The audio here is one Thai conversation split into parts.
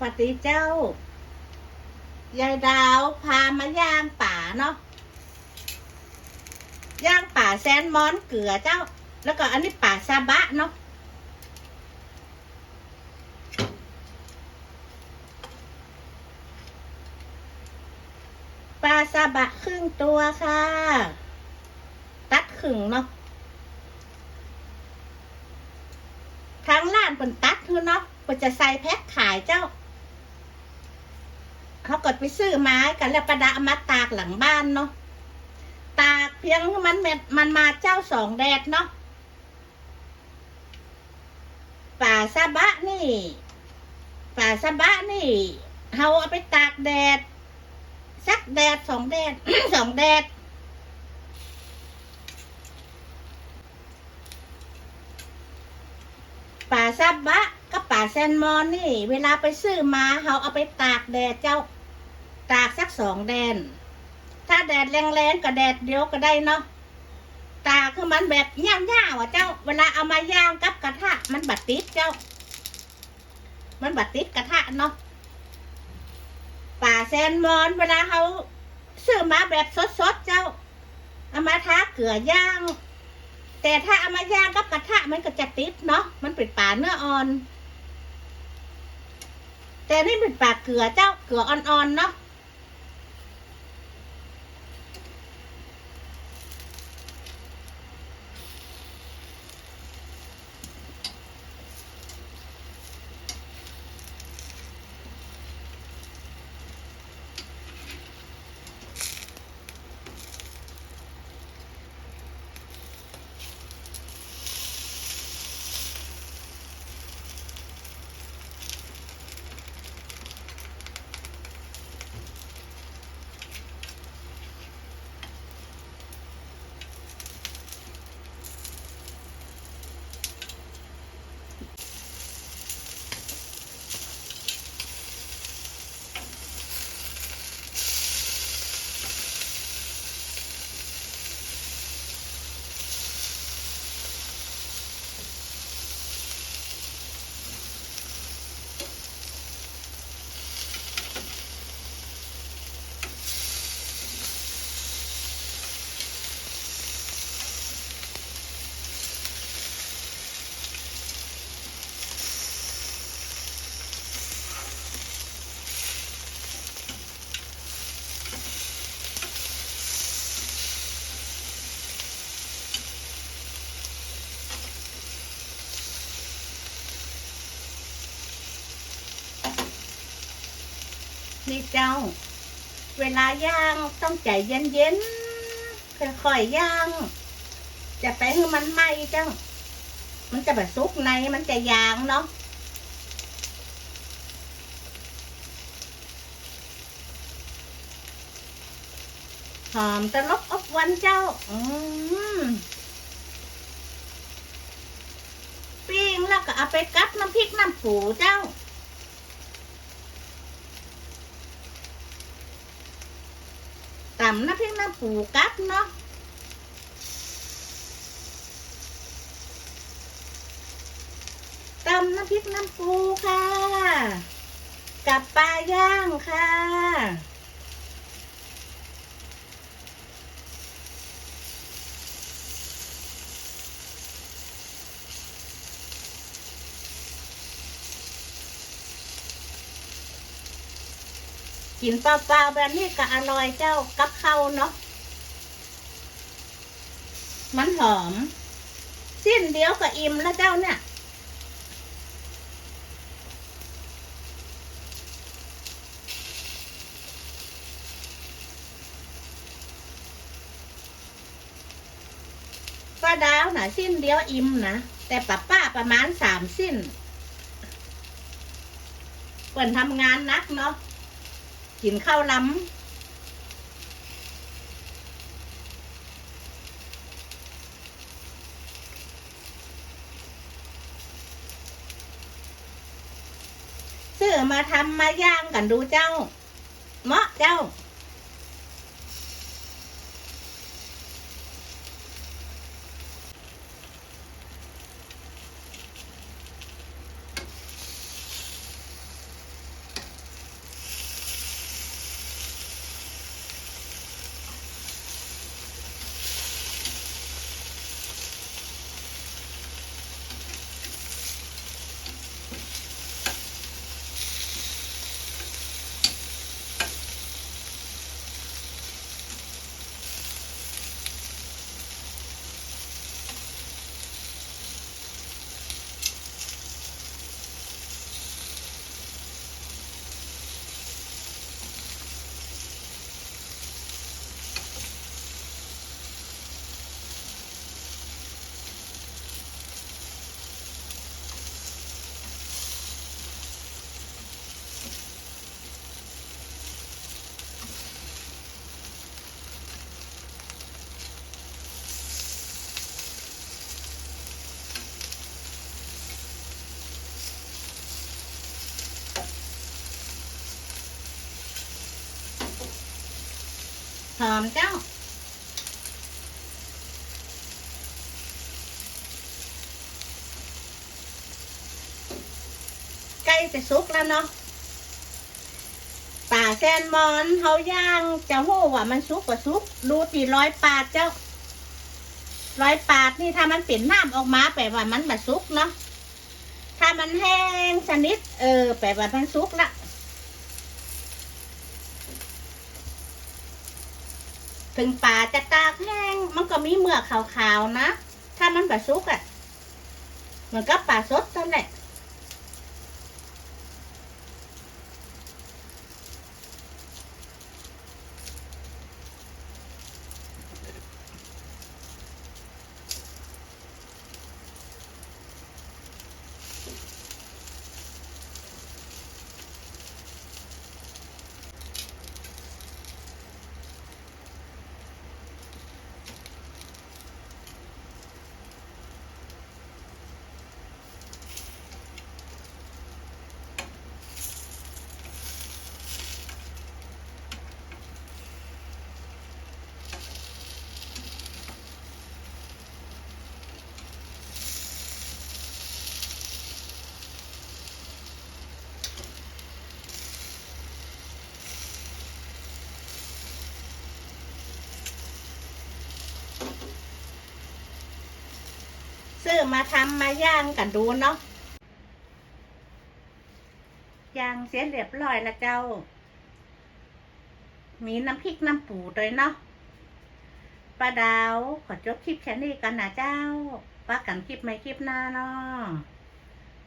สวัสดีเจ้า ยายดาวพามาย่างป่าเนาะ ย่างป่าแซนมอนเกลือเจ้า แล้วก็อันนี้ป่าซาบะเนาะปลาซาบะครึ่งตัวค่ะ ตัดครึ่งเนาะทางร้านเป็นตัดคือเนาะเป็นจะใส่แพ็คขายเจ้า เขากดไปซื้อไม้กันแล้วประดามาตากหลังบ้านเนาะตากเพียงมันมันมาเจ้าสองแดดเนาะป่าซาบะนี่ ป่าซาบะนี่เขาเอาไปตากแดดสักแดดสองแดดสองแดดป่าซาบะกับป่าแซนมอนนี่ เวลาไปซื้อมาเขาเอาไปตากแดดเจ้า ตากสักสองแดน ถ้าแดดแรงๆก็แดดเดียวก็ได้เนาะตากคือมันแบบย่างๆว่ะเจ้า เวลาเอามาย่างกับกระทะมันบัดติดเจ้า มันบัดติดกระทะเนาะป่าแซนมอน เวลาเขาซื้อมาแบบสดๆเจ้า เอามาทาเกลือย่างแต่ถ้าเอามาย่างกับกระทะมันก็จะติดเนาะ มันเป็นป่าเนื้ออ่อน แต่นี่เป็นป่าเกลือเจ้าเกลืออ่อนๆเนาะ นี่เจ้า เวลาย่างต้องใจเย็นๆค่อยๆย่าง จะไปให้มันไหมเจ้า มันจะแบบซุกในมันจะยางเนาะหอมตะลบอบวันเจ้า อืมปิ้งแล้วก็เอาไปกับน้ำพริกน้ำปูเจ้าำน้ำพริกน้ำปูกัดเนาะตำน้ำพริกน้ำปูค่ะ กับปลาย่างค่ะ กินเปล่าๆแบบนี้ก็อร่อยเจ้ากับข้าวเนาะมันหอม สิ้นเดียวก็อิ่มแล้วเจ้าเนี่ยป้าดาวน่ะสิ้นเดียวอิ่มนะ แต่ป้าป้าประมาณสามสิ้นเปิ่นทำงานนักเนาะ กินข้าวล้ำซื้อมาทำมาย่างกันดูเจ้า เมาะเจ้า หอมเจ้า ใกล้จะสุกแล้วเนาะป่าแซนมอนเขาย่างจะหู้ว่ามันสุกกว่าสุก ดูตีร้อยปาดเจ้า ร้อยปาดนี่ถ้ามันเปลี่ยนน้ำออกมาแปลว่ามันมาสุกเนาะ ถ้ามันแห้งชนิด เออแปลว่ามันสุกละ ถึงป่าจะตากแห้ง มันก็มีเมือกขาวๆนะ ถ้ามันแบบสุกอะ่ะ เหมือนกับป่าสดนั่นแหละ ซื้อมาทำมาย่างกันดูเนาะย่างเสียเรียบร้อยแล้วเจ้า มีน้ำพริกน้ำปูด้วยเนาะป้าดาวขอจบคลิปแค่นี้กันนะเจ้าป้ากันคลิปไม่คลิปหน้าเนาะ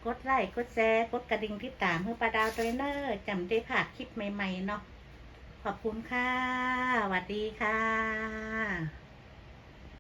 กดไลค์กดแชร์กดกระดิ่งที่ตามเพื่อป้าดาวตัวเนอร์จำได้ผ่านคลิปใหม่ ๆ เนาะขอบคุณค่ะสวัสดีค่ะ